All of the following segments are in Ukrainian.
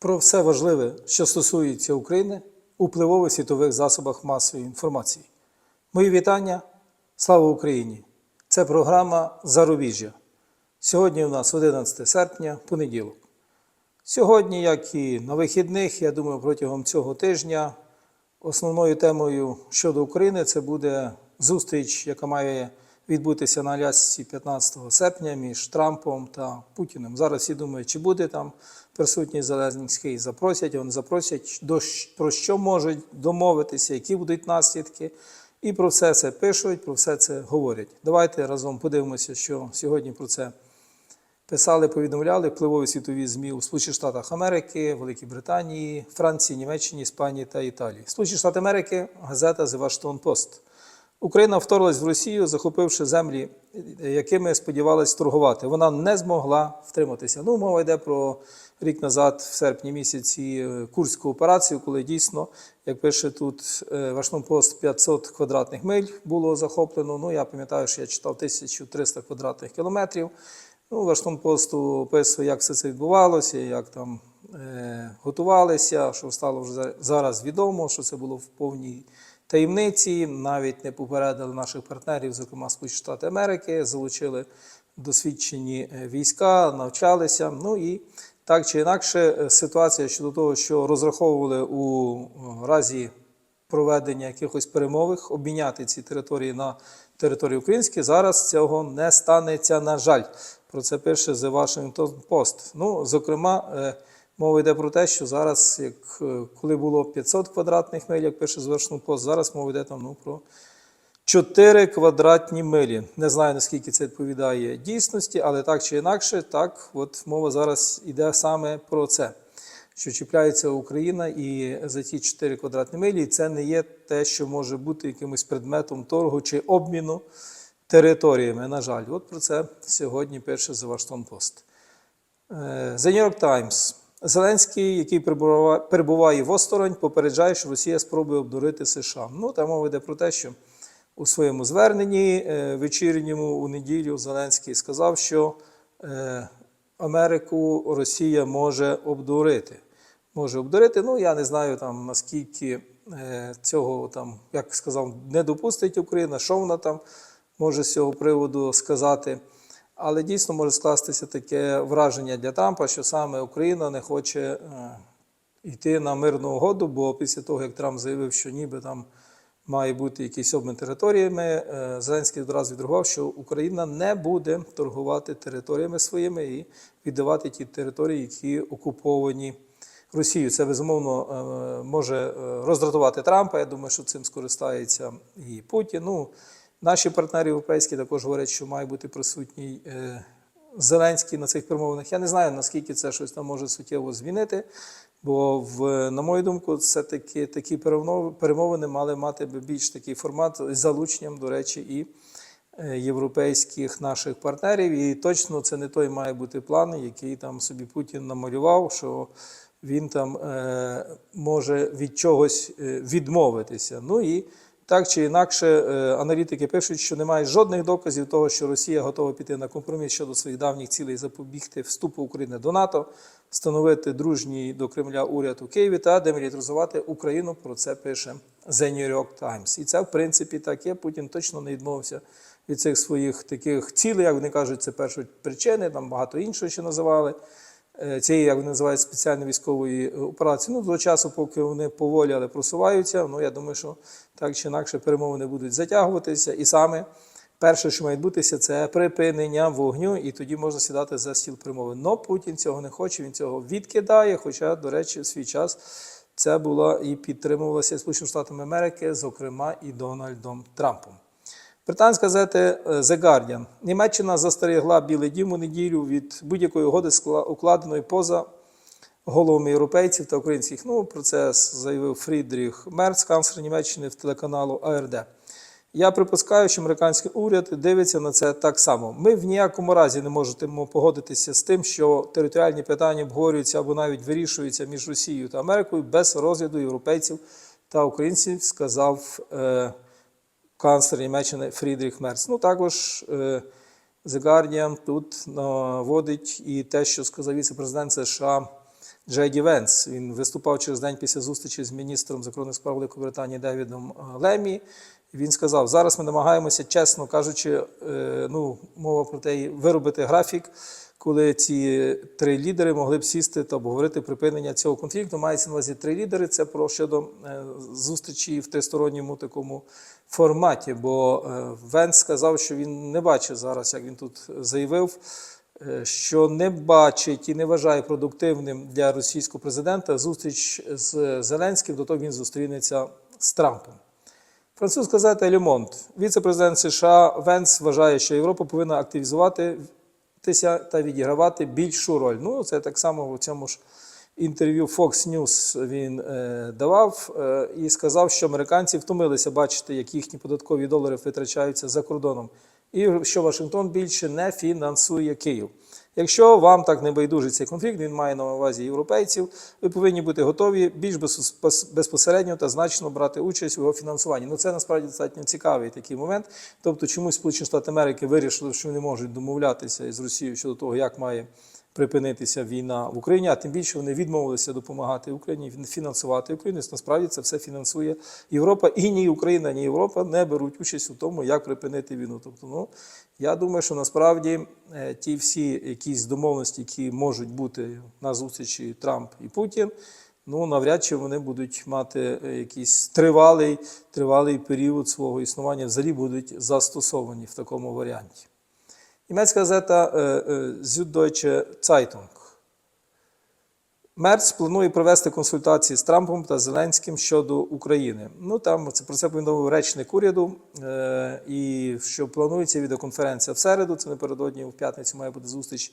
Про все важливе, що стосується України у впливових світових засобах масової інформації. Мої вітання. Слава Україні! Це програма Зарубіжжя. Сьогодні у нас 11 серпня, понеділок. Сьогодні, як і на вихідних, я думаю, протягом цього тижня основною темою щодо України це буде зустріч, яка має відбутися на Алясці 15 серпня між Трампом та Путіним. Зараз всі думають, чи буде там присутній Зеленський, запросять, вони запросять, до про що можуть домовитися, які будуть наслідки. І про все це пишуть, про все це говорять. Давайте разом подивимося, що сьогодні про це писали, повідомляли впливові світові ЗМІ у Сполучених Штатах Америки, Великій Британії, Франції, Німеччині, Іспанії та Італії. Сполучені Штати Америки, газета The Washington Post. Україна вторглась в Росію, захопивши землі, якими сподівалась торгувати. Вона не змогла втриматися. Ну, мова йде про рік назад, в серпні місяці, е, Курську операцію, коли дійсно, як пише тут е, Washington 500 квадратних миль було захоплено. Ну, я пам'ятаю, що я читав 1300 квадратних кілометрів. Ну, Вашингтон Пост описує, як все це відбувалося, як там е, готувалися, що стало вже зараз відомо, що це було в повній таємниці. Навіть не попередили наших партнерів, зокрема Сполучені Штати Америки, залучили досвідчені е, війська, навчалися. Ну і так чи інакше, е, ситуація щодо того, що розраховували у е, разі проведення якихось перемових, обміняти ці території на території українські. Зараз цього не станеться, на жаль. Про це пише The Washington Post. Ну, зокрема, мова йде про те, що зараз, як е, коли було 500 квадратних миль, як пише Washington Post, зараз мова йде там ну, про 4 квадратні милі. Не знаю, наскільки це відповідає дійсності, але так чи інакше, так, от мова зараз йде саме про це що чіпляється Україна і за ті 4 квадратні милі, і це не є те, що може бути якимось предметом торгу чи обміну територіями. На жаль, от про це сьогодні пише The Washington Post. The New York Times. Зеленський, який перебуває в осторонь, попереджає, що Росія спробує обдурити США. Ну, там мова йде про те, що у своєму зверненні е, вечірньому у неділю Зеленський сказав, що е, Америку Росія може обдурити. Може обдурити. Ну, я не знаю там наскільки е, цього там, як сказав, не допустить Україна, що вона там може з цього приводу сказати. Але дійсно може скластися таке враження для Трампа, що саме Україна не хоче е, йти на мирну угоду, бо після того, як Трамп заявив, що ніби там має бути якийсь обмін територіями, е, Зеленський одразу відреагував, що Україна не буде торгувати територіями своїми і віддавати ті території, які окуповані Росією. Це безумовно е, може роздратувати Трампа. Я думаю, що цим скористається і Путін. Ну, наші партнери європейські також говорять, що має бути присутній е, Зеленський на цих перемовинах. Я не знаю, наскільки це щось там може суттєво змінити. Бо, в, на мою думку, все-таки такі перемовини мали мати би більш такий формат з залученням, до речі, і е, європейських наших партнерів. І точно це не той має бути план, який там собі Путін намалював, що він там е, може від чогось е, відмовитися. Ну і так чи інакше, е, аналітики пишуть, що немає жодних доказів того, що Росія готова піти на компроміс щодо своїх давніх цілей запобігти вступу України до НАТО, встановити дружній до Кремля уряд у Києві та демілітаризувати Україну. Про це пише The New York Times. І це, в принципі, так є. Путін точно не відмовився від цих своїх таких цілей, як вони кажуть, це перші причини, там багато іншого ще називали цієї, як вони називають, спеціальної військової е, операції. Ну, до часу, поки вони поволі, але просуваються. Ну, я думаю, що так чи інакше перемовини будуть затягуватися. І саме перше, що має відбутися, це припинення вогню, і тоді можна сідати за стіл перемовин. Но Путін цього не хоче, він цього відкидає. Хоча, до речі, в свій час це була і підтримувалася Сполученими Штатами Америки, зокрема і Дональдом Трампом. Британська газета е, The Guardian. Німеччина застерегла Білий дім у неділю від будь-якої угоди, укладеної поза головами європейців та українських. Ну, про це заявив Фрідріх Мерц, канцлер Німеччини в телеканалу АРД. Я припускаю, що американський уряд дивиться на це так само. Ми в ніякому разі не можемо погодитися з тим, що територіальні питання обговорюються або навіть вирішуються між Росією та Америкою без розгляду європейців та українців, сказав е, канцлер Німеччини Фрідріх Мерц. Ну також е, The Guardian тут наводить і те, що сказав віце-президент США Джейді Венс. Він виступав через день після зустрічі з міністром закордонних справ Великої Британії Девідом Лемі. Він сказав: зараз ми намагаємося, чесно кажучи, е, ну, мова про те, виробити графік, коли ці три лідери могли б сісти та обговорити припинення цього конфлікту. Мається на увазі три лідери. Це про щодо е, зустрічі в тристоронньому такому форматі. Бо е, Венс сказав, що він не бачить зараз, як він тут заявив, що не бачить і не вважає продуктивним для російського президента зустріч з Зеленським, до того він зустрінеться з Трампом. Французька газета Лемонт, віце-президент США Венс вважає, що Європа повинна активізуватися та відігравати більшу роль. Ну, це так само в цьому ж інтерв'ю Fox News він е, давав е, і сказав, що американці втомилися бачити, як їхні податкові долари витрачаються за кордоном, і що Вашингтон більше не фінансує Київ. Якщо вам так не байдужий цей конфлікт, він має на увазі європейців, ви повинні бути готові більш безпос- безпосередньо та значно брати участь у його фінансуванні. Ну це насправді достатньо цікавий такий момент. Тобто, чомусь Сполучені Штати Америки вирішили, що вони можуть домовлятися із Росією щодо того, як має припинитися війна в Україні, а тим більше вони відмовилися допомагати Україні, фінансувати Україну. Насправді це все фінансує Європа. І ні Україна, ні Європа не беруть участь у тому, як припинити війну. Тобто, ну я думаю, що насправді е, ті всі якісь домовленості, які можуть бути на зустрічі Трамп і Путін. Ну, навряд чи вони будуть мати е, якийсь тривалий, тривалий період свого існування, взагалі будуть застосовані в такому варіанті. Німецька газета е, е, Süddeutsche Zeitung. Мерц планує провести консультації з Трампом та Зеленським щодо України. Ну там це про це повідомив речник уряду. Е, і що планується відеоконференція в середу. Це напередодні в п'ятницю має бути зустріч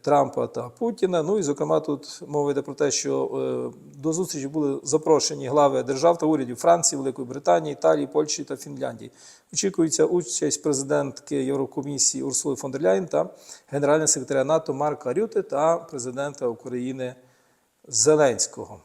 Трампа та Путіна. Ну і зокрема, тут мова йде про те, що е, до зустрічі були запрошені глави держав та урядів Франції, Великої Британії, Італії, Польщі та Фінляндії. Очікується участь президентки Єврокомісії Урсули фон дер Ляєн та генерального секретаря НАТО Марка Рюте та президента України Зеленського.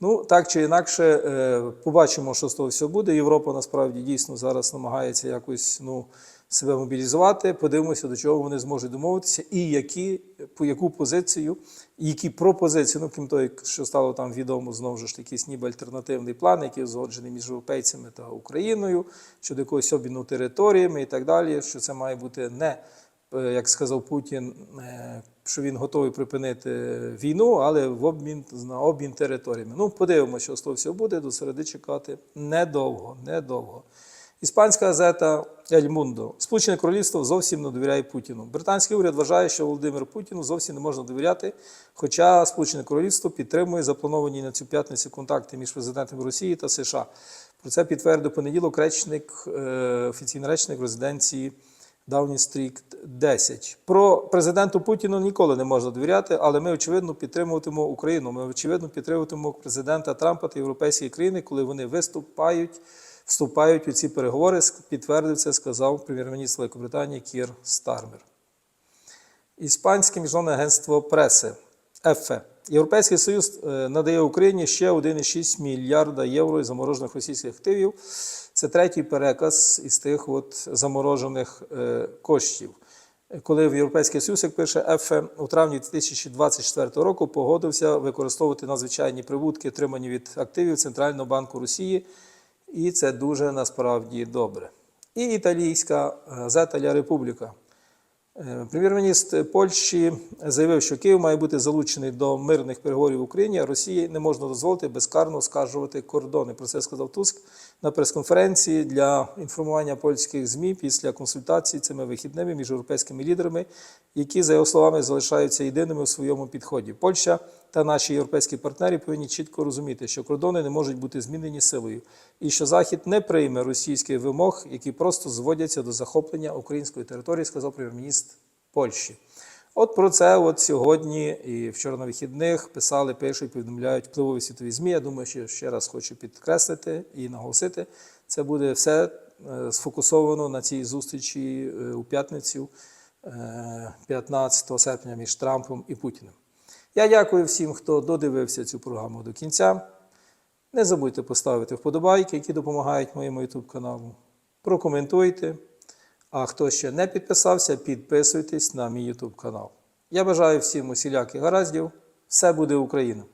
Ну, так чи інакше, е, побачимо, що з того всього буде. Європа насправді дійсно зараз намагається якось ну, себе мобілізувати. Подивимося, до чого вони зможуть домовитися, і які, по яку позицію, які пропозиції, ну крім того, що стало там відомо, знову ж якийсь ніби альтернативний план, який узгоджений між європейцями та Україною щодо якогось обміну територіями і так далі. Що це має бути не е, як сказав Путін, е, що він готовий припинити війну, але в обмін на обмін територіями. Ну, подивимося, що з того всього буде. До середи чекати недовго, недовго. Іспанська газета Ель Мундо. Сполучене Королівство зовсім не довіряє Путіну. Британський уряд вважає, що Володимиру Путіну зовсім не можна довіряти, хоча Сполучене Королівство підтримує заплановані на цю п'ятницю контакти між президентами Росії та США. Про це підтвердив понеділок речник, е, офіційний речник резиденції Дауні Стрік 10. Про президенту Путіну ніколи не можна довіряти, але ми очевидно підтримуватимемо Україну. Ми очевидно підтримуватимемо президента Трампа та європейські країни, коли вони виступають, вступають у ці переговори. Підтвердив це, сказав прем'єр-міністр Великобританії Кір Стармер. Іспанське міжнародне агентство преси ЕФЕ. Європейський Союз е, надає Україні ще 1,6 мільярда євро із заморожених російських активів. Це третій переказ із тих от заморожених е, коштів. Коли в Європейський Союз, як пише ЕФЕ, у травні 2024 року погодився використовувати надзвичайні прибутки, отримані від активів Центрального банку Росії, і це дуже насправді добре. І італійська газета Ля Републіка. Е, Прем'єр-міністр Польщі заявив, що Київ має бути залучений до мирних переговорів в Україні, а Росії не можна дозволити безкарно скаржувати кордони. Про це сказав Туск на прес-конференції для інформування польських ЗМІ після консультацій цими вихідними між європейськими лідерами, які, за його словами, залишаються єдиними у своєму підході. Польща та наші європейські партнери повинні чітко розуміти, що кордони не можуть бути змінені силою, і що Захід не прийме російських вимог, які просто зводяться до захоплення української території, сказав прем'єр-міністр Польщі. От про це от сьогодні і вчора на вихідних писали, пишуть, повідомляють впливові світові ЗМІ. Я думаю, що ще раз хочу підкреслити і наголосити. Це буде все е, сфокусовано на цій зустрічі е, у п'ятницю, е, 15 серпня між Трампом і Путіним. Я дякую всім, хто додивився цю програму до кінця. Не забудьте поставити вподобайки, які допомагають моєму YouTube каналу. Прокоментуйте. А хто ще не підписався, підписуйтесь на мій YouTube канал. Я бажаю всім усіляких гараздів. все буде Україна.